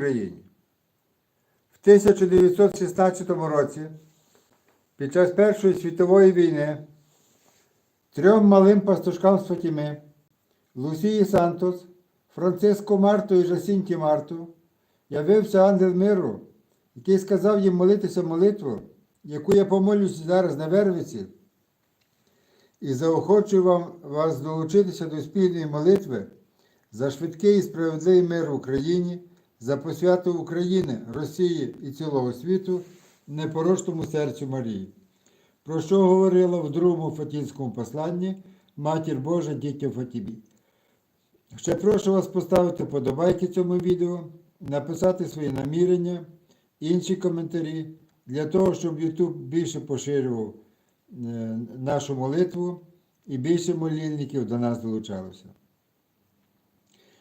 Україні. В 1916 році, під час Першої світової війни, трьом малим пастушкам з Фатіми, Лусії Сантос, Франциско Марту і Жасінті Марту, явився ангел миру, який сказав їм молитися молитву, яку я помолюся зараз на Вервиці, і заохочую вам, вас долучитися до спільної молитви за швидкий і справедливий мир в Україні, за посвяту України, Росії і цілого світу, непорочному серцю Марії. Про що говорила в другому Фатінському посланні Матір Божа дітям Фатімі. Ще прошу вас поставити подобайки цьому відео, написати свої намірення, інші коментарі, для того, щоб YouTube більше поширював е, нашу молитву і більше молільників до нас долучалося.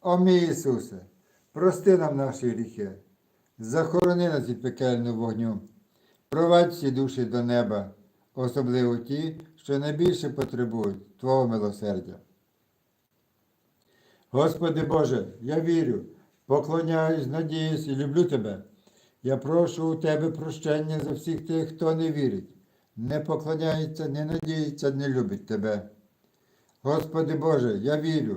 О мій Ісусе, прости нам наші гріхи, захорони нас від пекельного вогню, провадь всі душі до неба, особливо ті, що найбільше потребують Твого милосердя. Господи Боже, я вірю, поклоняюсь, надіюсь і люблю Тебе. Я прошу у Тебе прощення за всіх тих, хто не вірить, не поклоняється, не надіється, не любить Тебе. Господи Боже, я вірю,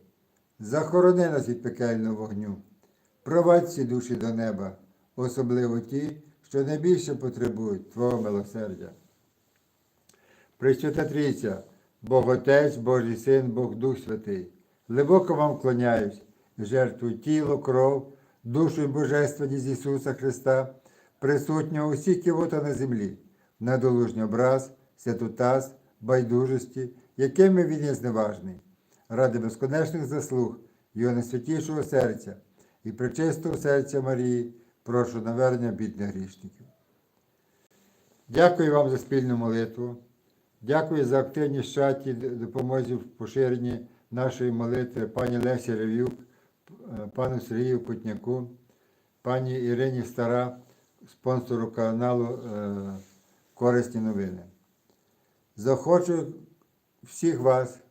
захорони нас від пекельного вогню, провадь всі душі до неба, особливо ті, що найбільше потребують Твого милосердя. Пресвята Трійця, Бог Отець, Божий Син, Бог Дух Святий, глибоко вам вклоняюсь, жертвую тіло, кров, душу і божественність Ісуса Христа, присутнього усі кивота на землі, недолужній образ, святотаз, байдужості, якими він є зневажний, ради безконечних заслуг Його найсвятішого серця і пречистого серця Марії, прошу навернення бідних грішників. Дякую вам за спільну молитву. Дякую за активність чаті, допомозі в поширенні нашої молитви пані Лесі Ревюк, пану Сергію Кутняку, пані Ірині Стара, спонсору каналу е, Корисні новини. Захочу всіх вас